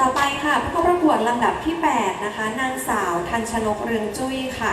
ต่อไปค่ะผู้เข้าประกวดลำดับที่ 8 นะคะ นางสาว ทันชนกเรืองจุ้ยค่ะ